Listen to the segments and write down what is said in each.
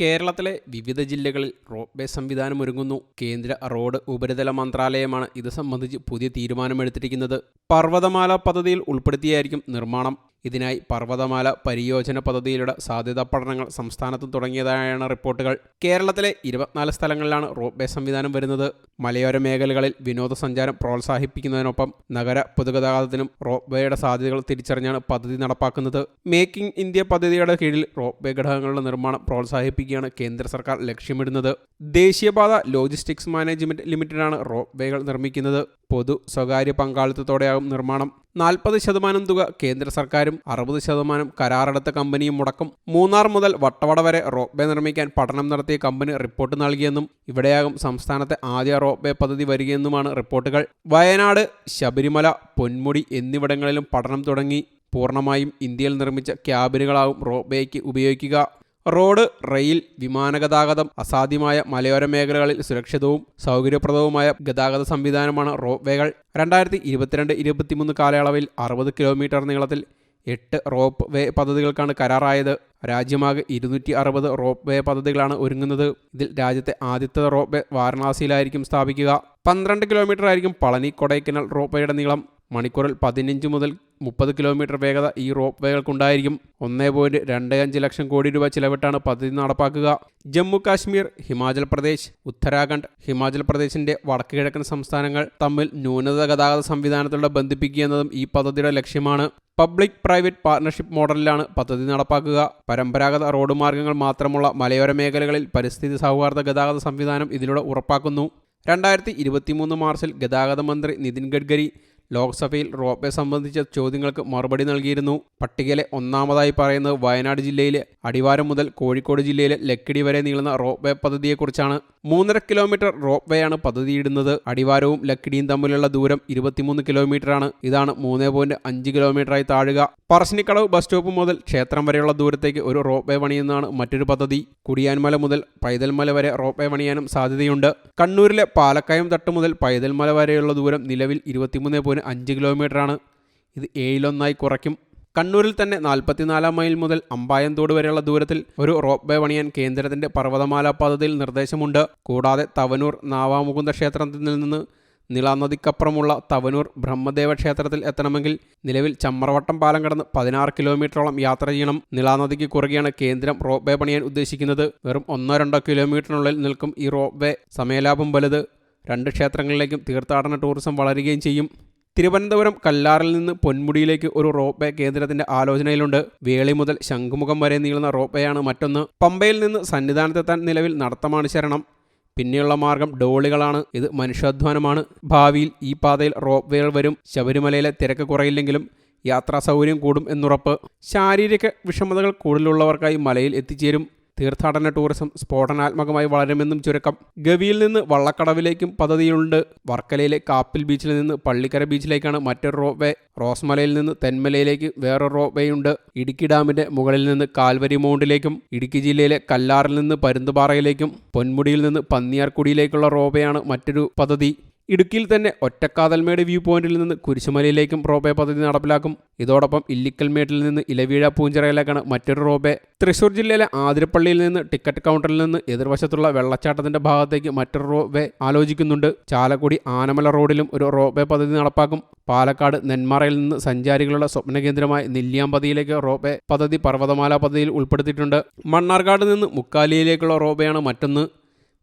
കേരളത്തിലെ വിവിധ ജില്ലകളിൽ റോഡ് വേ സംവിധാനം ഒരുങ്ങുന്നു. കേന്ദ്ര റോഡ് ഉപരിതല മന്ത്രാലയമാണ് ഇത് സംബന്ധിച്ച് പുതിയ തീരുമാനമെടുത്തിരിക്കുന്നത്. പർവതമാല പദ്ധതിയിൽ ഉൾപ്പെടുത്തിയായിരിക്കും നിർമ്മാണം. ഇതിനായി പർവതമാല പരിയോജന പദ്ധതിയിലൂടെ സാധ്യതാ പഠനങ്ങൾ സംസ്ഥാനത്ത് തുടങ്ങിയതായാണ് റിപ്പോർട്ടുകൾ. കേരളത്തിലെ ഇരുപത്തിനാല് സ്ഥലങ്ങളിലാണ് റോപ്പ് സംവിധാനം വരുന്നത്. മലയോര മേഖലകളിൽ വിനോദസഞ്ചാരം പ്രോത്സാഹിപ്പിക്കുന്നതിനൊപ്പം നഗര പൊതുഗതാഗതത്തിനും റോപ്പ് വേയുടെ സാധ്യതകൾ തിരിച്ചറിഞ്ഞാണ് പദ്ധതി നടപ്പാക്കുന്നത്. മേക്കിംഗ് ഇന്ത്യ പദ്ധതിയുടെ കീഴിൽ റോപ്പ് വേ ഘടകങ്ങളുടെ നിർമ്മാണം പ്രോത്സാഹിപ്പിക്കുകയാണ് കേന്ദ്ര സർക്കാർ ലക്ഷ്യമിടുന്നത്. ദേശീയപാത ലോജിസ്റ്റിക്സ് മാനേജ്മെന്റ് ലിമിറ്റഡാണ് റോപ്പ് വേകൾ നിർമ്മിക്കുന്നത്. പൊതു സ്വകാര്യ പങ്കാളിത്തത്തോടെയാകും നിർമ്മാണം. നാൽപ്പത് ശതമാനം തുക കേന്ദ്ര സർക്കാരും അറുപത് ശതമാനം കരാറെടുത്ത കമ്പനിയും മുടക്കും. മൂന്നാർ മുതൽ വട്ടവട വരെ റോപ്പ് നിർമ്മിക്കാൻ പഠനം നടത്തിയ കമ്പനി റിപ്പോർട്ട് നൽകിയെന്നും ഇവിടെയാകും സംസ്ഥാനത്തെ ആദ്യ റോപ്പ് പദ്ധതി വരികയെന്നുമാണ് റിപ്പോർട്ടുകൾ. വയനാട് ശബരിമല പൊന്മുടി എന്നിവിടങ്ങളിലും പഠനം തുടങ്ങി. പൂർണമായും ഇന്ത്യയിൽ നിർമ്മിച്ച ക്യാബിനുകളാവും റോപ്പ് ഉപയോഗിക്കുക. റോഡ് റെയിൽ വിമാനഗതാഗതം അസാധ്യമായ മലയോര മേഖലകളിൽ സുരക്ഷിതവും സൗകര്യപ്രദവുമായ ഗതാഗത സംവിധാനമാണ് റോപ്വേകൾ. രണ്ടായിരത്തി ഇരുപത്തിരണ്ട് ഇരുപത്തിമൂന്ന് കാലയളവിൽ അറുപത് കിലോമീറ്റർ നീളത്തിൽ എട്ട് റോപ്പ് വേ പദ്ധതികൾക്കാണ് കരാറായത്. രാജ്യമാകെ ഇരുന്നൂറ്റി അറുപത് റോപ്പ് വേ പദ്ധതികളാണ് ഒരുങ്ങുന്നത്. ഇതിൽ രാജ്യത്തെ ആദ്യത്തെ റോപ്പ് വേ വാരണാസിയിലായിരിക്കും സ്ഥാപിക്കുക. പന്ത്രണ്ട് കിലോമീറ്റർ ആയിരിക്കും പളനി കൊടൈക്കനാൽ റോപ്പ് വേയുടെ നീളം. മണിക്കൂറിൽ പതിനഞ്ച് മുതൽ മുപ്പത് കിലോമീറ്റർ വേഗത ഈ റോപ്പ് വേകൾക്കുണ്ടായിരിക്കും ഒന്നേ പോയിന്റ് രണ്ട് അഞ്ച് ലക്ഷം കോടി രൂപ ചിലവിട്ടാണ് പദ്ധതി നടപ്പാക്കുക. ജമ്മു കാശ്മീർ ഹിമാചൽ പ്രദേശ് ഉത്തരാഖണ്ഡ് ഹിമാചൽ പ്രദേശിന്റെ വടക്ക് കിഴക്കൻ സംസ്ഥാനങ്ങൾ തമ്മിൽ ന്യൂനത ഗതാഗത സംവിധാനത്തിലൂടെ ബന്ധിപ്പിക്കുക എന്നതും ഈ പദ്ധതിയുടെ ലക്ഷ്യമാണ്. പബ്ലിക് പ്രൈവറ്റ് പാർട്ണർഷിപ്പ് മോഡലിലാണ് പദ്ധതി നടപ്പാക്കുക. പരമ്പരാഗത റോഡ് മാർഗങ്ങൾ മാത്രമുള്ള മലയോര മേഖലകളിൽ പരിസ്ഥിതി സൗഹാർദ്ദ ഗതാഗത സംവിധാനം ഇതിലൂടെ ഉറപ്പാക്കുന്നു. രണ്ടായിരത്തി ഇരുപത്തിമൂന്ന് മാർച്ചിൽ ഗതാഗത മന്ത്രി നിതിൻ ഗഡ്കരി ലോക്സഭയിൽ റോപ്വേ സംബന്ധിച്ച ചോദ്യങ്ങൾക്ക് മറുപടി നൽകിയിരുന്നു. പട്ടികയിലെ ഒന്നാമതായി പറയുന്നത് വയനാട് ജില്ലയിലെ അടിവാരം മുതൽ കോഴിക്കോട് ജില്ലയിലെ ലക്കിടി വരെ നീളുന്ന റോപ്വേ പദ്ധതിയെക്കുറിച്ചാണ്. മൂന്നര കിലോമീറ്റർ റോപ്വേയാണ് പദ്ധതിയിടുന്നത്. അടിവാരവും ലക്കിടിയും തമ്മിലുള്ള ദൂരം ഇരുപത്തിമൂന്ന് കിലോമീറ്ററാണ്. ഇതാണ് മൂന്ന് പോയിന്റ് അഞ്ച് കിലോമീറ്ററായി താഴുക. പറശ്ശിനിക്കടവ് ബസ് സ്റ്റോപ്പ് മുതൽ ക്ഷേത്രം വരെയുള്ള ദൂരത്തേക്ക് ഒരു റോപ്വേ പണിയുന്നതാണ് മറ്റൊരു പദ്ധതി. കുടിയാൻമല മുതൽ പൈതൽമല വരെ റോപ്വേ പണിയാനും സാധ്യതയുണ്ട്. കണ്ണൂരിലെ പാലക്കയം തട്ട് മുതൽ പൈതൽമല വരെയുള്ള ദൂരം നിലവിൽ ഇരുപത്തിമൂന്ന് പോയിന്റ് അഞ്ച് കിലോമീറ്ററാണ്. ഇത് ഏഴിലൊന്നായി കുറയ്ക്കും. കണ്ണൂരിൽ തന്നെ നാൽപ്പത്തിനാലാം മൈൽ മുതൽ അമ്പായന്തോട് വരെയുള്ള ദൂരത്തിൽ ഒരു റോപ്പ് വേ പണിയാൻ കേന്ദ്രത്തിന്റെ പർവതമാല പദ്ധതിയിൽ നിർദ്ദേശമുണ്ട്. കൂടാതെ തവനൂർ നാവാമുകുന്ദ ക്ഷേത്രത്തിൽ നിന്ന് നിളാനദിക്കപ്പുറമുള്ള തവനൂർ ബ്രഹ്മദേവ ക്ഷേത്രത്തിൽ എത്തണമെങ്കിൽ നിലവിൽ ചമ്മറവട്ടം പാലം കടന്ന് പതിനാറ് കിലോമീറ്ററോളം യാത്ര ചെയ്യണം. നിളാനദിക്ക് കുറുകെയാണ് കേന്ദ്രം റോപ്പ് വേ പണിയാൻ ഉദ്ദേശിക്കുന്നത്. വെറും ഒന്നോ രണ്ടോ കിലോമീറ്ററിനുള്ളിൽ നിൽക്കും ഈ റോപ്പ് വേ സമയലാഭം വലുത്. രണ്ട് ക്ഷേത്രങ്ങളിലേക്കും തീർത്ഥാടന ടൂറിസം വളരുകയും ചെയ്യും. തിരുവനന്തപുരം കല്ലാറിൽ നിന്ന് പൊന്മുടിയിലേക്ക് ഒരു റോപ്പ് വേ കേന്ദ്രത്തിന്റെ ആലോചനയിലുണ്ട്. വേളി മുതൽ ശംഖുമുഖം വരെ നീളുന്ന റോപ്പ് വേയാണ് മറ്റൊന്ന്. പമ്പയിൽ നിന്ന് സന്നിധാനത്തെത്താൻ നിലവിൽ നടത്തമാണ് ശരണം. പിന്നെയുള്ള മാർഗം ഡോളികളാണ്. ഇത് മനുഷ്യാധ്വാനമാണ്. ഭാവിയിൽ ഈ പാതയിൽ റോപ്പ് വേകൾ വരും. ശബരിമലയിലെ തിരക്ക് കുറയില്ലെങ്കിലും യാത്രാ സൗകര്യം കൂടും എന്നുറപ്പ്. ശാരീരിക വിഷമതകൾ കൂടുതലുള്ളവർക്കായി മലയിൽ എത്തിച്ചേരും. തീർത്ഥാടന ടൂറിസം സ്ഫോടനാത്മകമായി വളരുമെന്നും ചുരുക്കം. ഗവിയിൽ നിന്ന് വള്ളക്കടവിലേക്കും പദ്ധതിയുണ്ട് വർക്കലയിലെ കാപ്പിൽ ബീച്ചിൽ നിന്ന് പള്ളിക്കര ബീച്ചിലേക്കാണ് മറ്റൊരു റോപ്പ് റോസ്മലയിൽ നിന്ന് തെന്മലയിലേക്ക് വേറൊരു റോപ്പ് വേ ഉണ്ട് ഇടുക്കി ഡാമിന്റെ മുകളിൽ നിന്ന് കാൽവരി മൗണ്ടിലേക്കും ഇടുക്കി ജില്ലയിലെ കല്ലാറിൽ നിന്ന് പരുന്തുപാറയിലേക്കും പൊന്മുടിയിൽ നിന്ന് പന്നിയാർക്കുടിയിലേക്കുള്ള റോപ്പയാണ് മറ്റൊരു പദ്ധതി. ഇടുക്കിയിൽ തന്നെ ഒറ്റക്കാതൽമേട് വ്യൂ പോയിന്റിൽ നിന്ന് കുരിശുമലയിലേക്കും റോബേ പദ്ധതി നടപ്പിലാക്കും. ഇതോടൊപ്പം ഇല്ലിക്കൽമേട്ടിൽ നിന്ന് ഇലവീഴ പൂഞ്ചിറയിലേക്കാണ് മറ്റൊരു റോബേ. തൃശൂർ ജില്ലയിലെ ആതിരപ്പള്ളിയിൽ നിന്ന് ടിക്കറ്റ് കൗണ്ടറിൽ നിന്ന് എതിർവശത്തുള്ള വെള്ളച്ചാട്ടത്തിന്റെ ഭാഗത്തേക്ക് മറ്റൊരു റോബേ ആലോചിക്കുന്നുണ്ട്. ചാലക്കുടി ആനമല റോഡിലും ഒരു റോബേ പദ്ധതി നടപ്പാക്കും. പാലക്കാട് നെന്മാറയിൽ നിന്ന് സഞ്ചാരികളുടെ സ്വപ്നകേന്ദ്രമായ നെല്ലിയാമ്പതിയിലേക്ക് റോബേ പദ്ധതി പർവതമാല പദ്ധതിയിൽ ഉൾപ്പെടുത്തിയിട്ടുണ്ട്. മണ്ണാർക്കാട് നിന്ന് മുക്കാലിയിലേക്കുള്ള റോബയാണ് മറ്റൊന്ന്.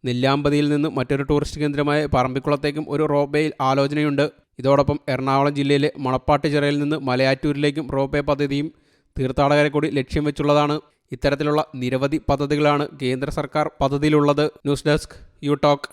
നെല്ലിയാമ്പതിയിൽ നിന്ന് മറ്റൊരു ടൂറിസ്റ്റ് കേന്ദ്രമായ പറമ്പിക്കുളത്തേക്കും ഒരു റോബേയിൽ ആലോചനയുണ്ട്. ഇതോടൊപ്പം എറണാകുളം ജില്ലയിലെ മണപ്പാട്ടുചിറയിൽ നിന്ന് മലയാറ്റൂരിലേക്കും റോബേ പദ്ധതിയും തീർത്ഥാടകരെ കൂടി ലക്ഷ്യം വെച്ചുള്ളതാണ്. ഇത്തരത്തിലുള്ള നിരവധി പദ്ധതികളാണ് കേന്ദ്ര സർക്കാർ പദ്ധതിയിലുള്ളത്. News desk you talk.